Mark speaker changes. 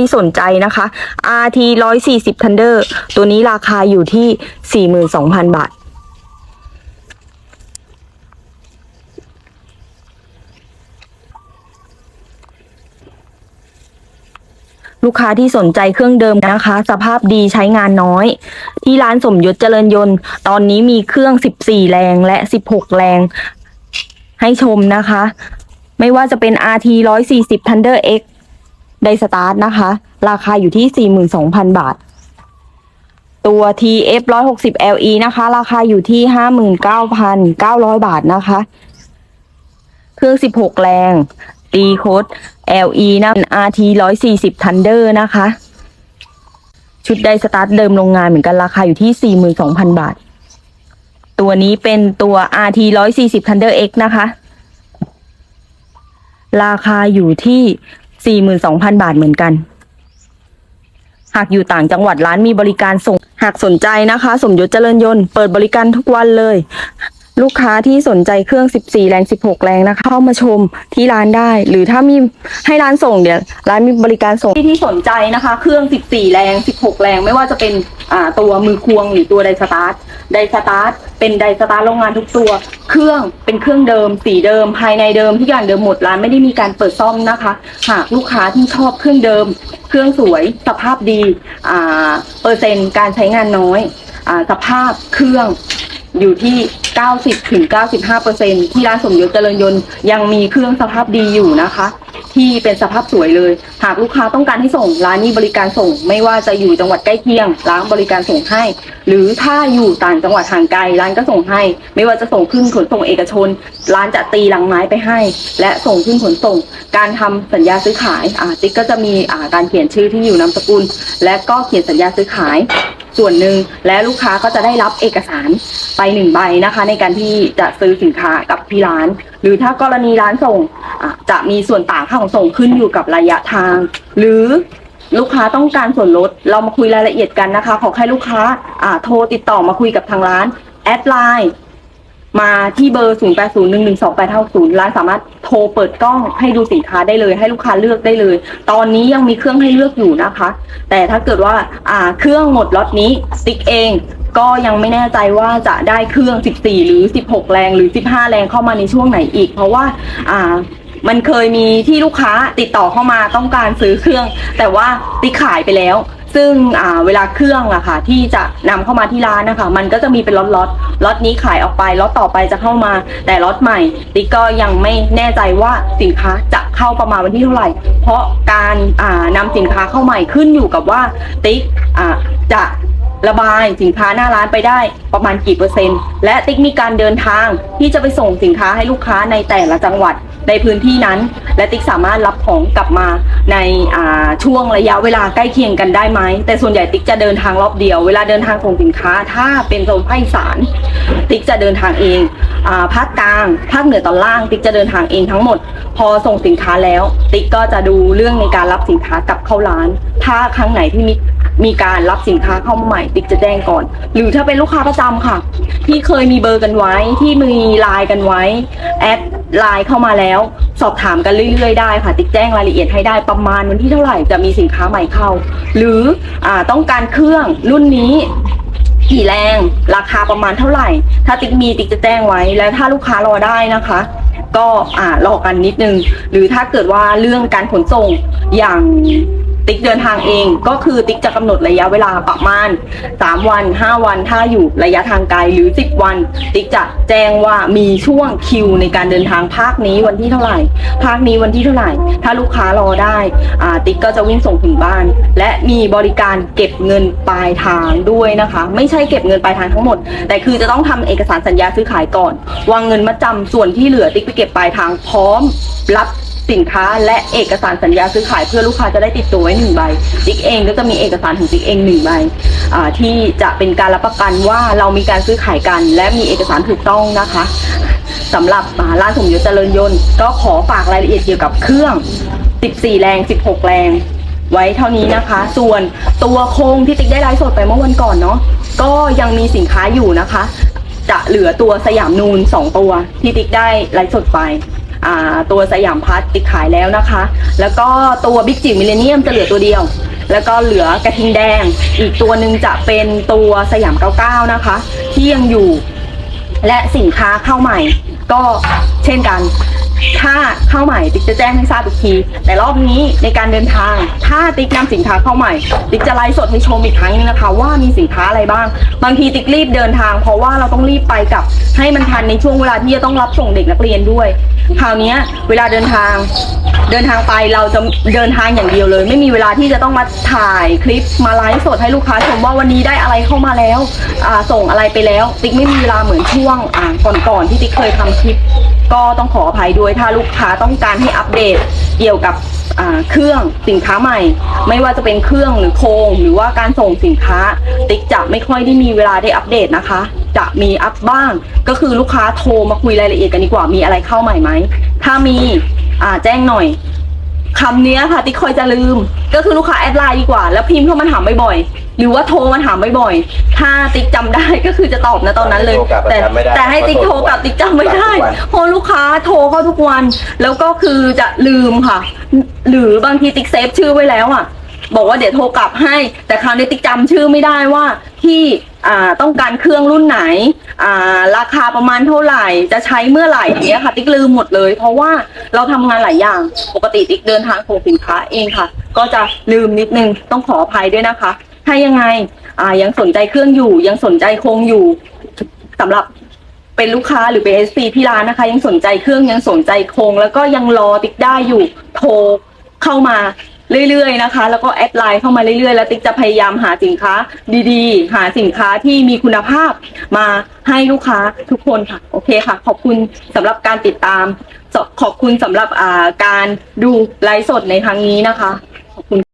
Speaker 1: ที่สนใจนะคะ RT 140 Thunder ตัวนี้ราคาอยู่ที่ 42,000 บาท ลูกค้าที่สนใจเครื่องเดิมนะคะ สภาพดีใช้งานน้อย ที่ร้านสมยศเจริญยนต์ ตอนนี้มีเครื่อง 14 แรงและ 16 แรง ให้ชมนะคะ ไม่ว่าจะเป็น RT 140 Thunder X ไดสตาร์ทนะคะ ราคาอยู่ที่ 42,000 บาท ตัว TF 160 LE นะคะ ราคาอยู่ที่ 59,900 บาทนะคะ เครื่อง 16 แรง ตีโคด LE นะ RT 140 Thunder นะคะ ชุดไดสตาร์ทเดิมโรงงานเหมือนกันราคาอยู่ที่ 42,000 บาท ตัวนี้เป็นตัว RT 140 Thunder X นะคะ ราคาอยู่ที่ 42,000 บาทเหมือนกัน หากอยู่ต่างจังหวัดร้านมีบริการส่ง หากสนใจนะคะ สมยศเจริญยนต์เปิดบริการทุกวันเลย ลูกค้าที่สนใจเครื่อง 14 แรง 16 แรงนะคะ เข้ามาชมที่ร้านได้ หรือถ้ามีให้ร้านส่งเดี๋ยวร้านมีบริการส่งที่ที่สนใจนะคะ เครื่อง 14 แรง 16 แรง ไม่ว่าจะเป็นตัวมือควงหรือตัวไดสตาร์ท ไดสตาร์ทเป็นไดสตาร์ทโรงงานทุกตัว เครื่องเป็นเครื่องเดิม สีเดิม ภายในเดิมทุกอย่างเดิมหมดร้านไม่ได้มีการเปิดซ่อมนะคะ หากลูกค้าที่ชอบเครื่องเดิม เครื่องสวยสภาพดีอ่าเปอร์เซ็นต์การใช้งานน้อยอาสภาพเครื่องอยู่ที่ 90ถึง95เปอร์เซ็นที่ร้านสมยศเจริญยนต์ยังมีเครื่องสภาพดีอยู่นะคะ ที่เป็นสภาพสวยเลย หากลูกค้าต้องการให้ส่งร้านมีบริการส่ง ไม่ว่าจะอยู่จังหวัดใกล้เคียง ร้านบริการส่งให้ หรือถ้าอยู่ต่างจังหวัดห่างไกลร้านก็ส่งให้ ไม่ว่าจะส่งขึ้นขนส่งเอกชน ร้านจะตีลังไม้ไปให้ และส่งขึ้นขนส่ง การทำสัญญาซื้อขายอ่าติ๊กก็จะมีอ่าการเขียนชื่อที่อยู่นามสกุล และก็เขียนสัญญาซื้อขาย ส่วนหนึ่งและลูกค้าก็จะได้รับเอกสารไปหนึ่งใบนะคะ ในการที่จะซื้อสินค้ากับที่ร้าน หรือถ้ากรณีร้านส่งะจะมีส่วนต่างค่าของส่งขึ้นอยู่กับระยะทาง หรือลูกค้าต้องการส่วนลด เรามาคุยรายละเอียดกันนะคะ ขอให้ลูกค้าโทรติดต่อมาคุยกับทางร้านแอดไลน์ มาที่เบอร์ 0 8 0 1 1 2 8 5 0 ร้านสามารถโทรเปิดกล้องให้ดูสินค้าได้เลย ให้ลูกค้าเลือกได้เลย ตอนนี้ยังมีเครื่องให้เลือกอยู่นะคะ แต่ถ้าเกิดว่าอ่าเครื่องหมดล็อตนี้ติ๊กเองก็ยังไม่แน่ใจว่าจะได้เครื่อง 14 หรือ 16 แรงหรือ 15 แรงเข้ามาในช่วงไหนอีก เพราะว่าอ่ามันเคยมีที่ลูกค้าติดต่อเข้ามาต้องการซื้อเครื่อง แต่ว่าติ๊กขายไปแล้ว ซึ่งอ่าเวลาเครื่องอะค่ะ ที่จะนำเข้ามาที่ร้านนะคะ มันก็จะมีเป็นล็อตล็อตล็อตนี้ขายออกไปล็อตต่อไปจะเข้ามา แต่ล็อตใหม่ติ๊กก็ยังไม่แน่ใจว่าสินค้าจะเข้าประมาณวันที่เท่าไหร่ เพราะการอ่านำสินค้าเข้าใหม่ขึ้นอยู่กับว่าติ๊กอ่าจะระบายสินค้าหน้าร้านไปได้ประมาณกี่เปอร์เซ็นต์ และติ๊กมีการเดินทางที่จะไปส่งสินค้าให้ลูกค้าในแต่ละจังหวัด ในพื้นที่นั้น และติ๊กสามารถรับของกลับมาในาช่วงระยะเวลาใกล้เคียงกันได้ไหมแต่ส่วนใหญ่ติ๊กจะเดินทางรอบเดียวเวลาเดินทางส่งสินค้า ถ้าเป็นโซนภาคอีสานติ๊กจะเดินทางเองอภาคกลางภาคเหนือตอนล่าง ติ๊กจะเดินทางเองทั้งหมด พอส่งสินค้าแล้ว ติ๊กก็จะดูเรื่องในการรับสินค้ากลับเข้าร้าน ถ้าครั้งไหนที่มี มีการรับสินค้าเข้ามาใหม่ ติ๊กจะแจ้งก่อน หรือถ้าเป็นลูกค้าประจำค่ะ ที่เคยมีเบอร์กันไว้ ที่มีไลน์กันไว้ แอดไลน์เข้ามาแล้ว สอบถามกันเรื่อยๆได้ค่ะ ติ๊กแจ้งรายละเอียดให้ได้ประมาณวันที่เท่าไหร่จะมีสินค้าใหม่เข้า หรืออาต้องการเครื่องรุ่นนี้กี่แรงราคาประมาณเท่าไหร่ ถ้าติ๊กมีติ๊กจะแจ้งไว้ แล้วถ้าลูกค้ารอได้นะคะ ก็อ่ารอกันนิดนึง หรือถ้าเกิดว่าเรื่องการขนส่งอย่าง ติ๊กเดินทางเองก็คือติ๊กจะกำหนดระยะเวลาประมาณ 3 วัน 5 วันถ้าอยู่ระยะทางไกลหรือ 10 วัน ติ๊กจะแจ้งว่ามีช่วงคิวในการเดินทางภาคนี้วันที่เท่าไหร่ ภาคนี้วันที่เท่าไหร่ ถ้าลูกค้ารอได้อ่าติ๊กก็จะวิ่งส่งถึงบ้าน และมีบริการเก็บเงินปลายทางด้วยนะคะ ไม่ใช่เก็บเงินปลายทางทั้งหมด แต่คือจะต้องทำเอกสารสัญญาซื้อขายก่อน วางเงินมาจำส่วนที่เหลือติ๊กไปเก็บปลายทางพร้อมรับ สินค้าและเอกสารสัญญาซื้อขายเพื่อลูกค้าจะได้ติดตัวไว้หนึ่งใบติ๊กเองก็จะมีเอกสารของติ๊กเองหนึ่งใบที่จะเป็นการรับประกันว่าเรามีการซื้อขายกัน และมีเอกสารถูกต้องนะคะสำหรับร้านสมยศเจริญยนต์ ก็ขอฝากรายละเอียดเกี่ยวกับเครื่อง 14 แรง 16 แรงไว้เท่านี้นะคะ ส่วนตัวโครงที่ติ๊กได้ไลฟ์สดไปเมื่อวันก่อนเนาะก็ยังมีสินค้าอยู่นะคะ จะเหลือตัวสยามนูน2ตัวที่ติ๊กได้ไลฟ์สดไป ตัวสยามพัฒน์ติดขายแล้วนะคะ แล้วก็ตัวบิ๊กจิ๋วมิเลเนียมจะเหลือตัวเดียว แล้วก็เหลือกระทิงแดง อีกตัวหนึ่งจะเป็นตัวสยาม 99 นะคะ ที่ยังอยู่และสินค้าเข้าใหม่ก็เช่นกัน ถ้าเข้าใหม่ติ๊กจะแจ้งให้ทราบอีกที แต่รอบนี้ในการเดินทาง ถ้าติ๊กนำสินค้าเข้าใหม่ ติ๊กจะไลฟ์สดให้ชมอีกครั้งนึงนะคะ ว่ามีสินค้าอะไรบ้าง บางทีติ๊กรีบเดินทาง เพราะว่าเราต้องรีบไปกับให้มันทันในช่วงเวลาที่จะต้องรับส่งเด็กนักเรียนด้วย คราวนี้เวลาเดินทาง เดินทางไปเราจะเดินทางอย่างเดียวเลย ไม่มีเวลาที่จะต้องมาถ่ายคลิปมาไลฟ์สดให้ลูกค้าชมว่าวันนี้ได้อะไรเข้ามาแล้วส่งอะไรไปแล้ว ติ๊กไม่มีเวลาเหมือนช่วงก่อนๆที่ติ๊กเคยทำคลิป ก็ต้องขออภัยด้วยถ้าลูกค้าต้องการให้อัปเดตเกี่ยวกับอ่าเครื่องสินค้าใหม่ ไม่ว่าจะเป็นเครื่องหรือโครงหรือว่าการส่งสินค้า ติ๊กจะไม่ค่อยได้มีเวลาได้อัปเดตนะคะ จะมีอัพบ้าง ก็คือลูกค้าโทรมาคุยรายละเอียดกันดีกว่ามีอะไรเข้าใหม่ไหมถ้ามีอ่าแจ้งหน่อย คำเนี้ยค่ะ ติ๊กคอยจะลืม ก็คือลูกค้าแอดไลน์ดีกว่า แล้วพิมพ์เข้ามาถามบ่อยๆหรือว่าโทรมาถามบ่อยๆถ้าติ๊กจำได้ก็คือจะตอบนะตอนนั้นเลย
Speaker 2: โทรกลับ
Speaker 1: แต่
Speaker 2: จำไม่ได้
Speaker 1: แต่ให้ติ๊กโทรกลับติ๊กจำไม่ได้
Speaker 2: ทุกวัน
Speaker 1: เพราะลูกค้าโทรเข้าทุกวัน แล้วก็คือจะลืมค่ะ หรือบางทีติ๊กเซฟชื่อไว้แล้วอะ บอกว่าเดี๋ยวโทรกลับให้ แต่คราวนี้ติ๊กจำชื่อไม่ได้ว่าที่ อ่าต้องการเครื่องรุ่นไหน อ่า ราคาประมาณเท่าไหร่ จะใช้เมื่อไหร่อย่างเงี้ยค่ะ ติ๊กลืมหมดเลย เพราะว่าเราทำงานหลายอย่าง ปกติติ๊กเดินทางส่งสินค้าเองค่ะ ก็จะลืมนิดนึง ต้องขออภัยด้วยนะคะ ถ้ายังไง อ่า ยังสนใจเครื่องอยู่ ยังสนใจโครงอยู่สำหรับเป็นลูกค้าหรือเป็น SP ที่ร้านนะคะ ยังสนใจเครื่องยังสนใจโครงแล้วก็ยังรอติ๊กได้อยู่โทรเข้ามา เรื่อยๆนะคะ แล้วก็แอดไลน์เข้ามาเรื่อยๆ แล้วติ๊กจะพยายามหาสินค้าดีๆ หาสินค้าที่มีคุณภาพมาให้ลูกค้าทุกคนค่ะ โอเคค่ะ ขอบคุณสำหรับการติดตาม ขอบคุณสำหรับอ่าการดูไลฟ์สดในครั้งนี้นะคะขอบคุณ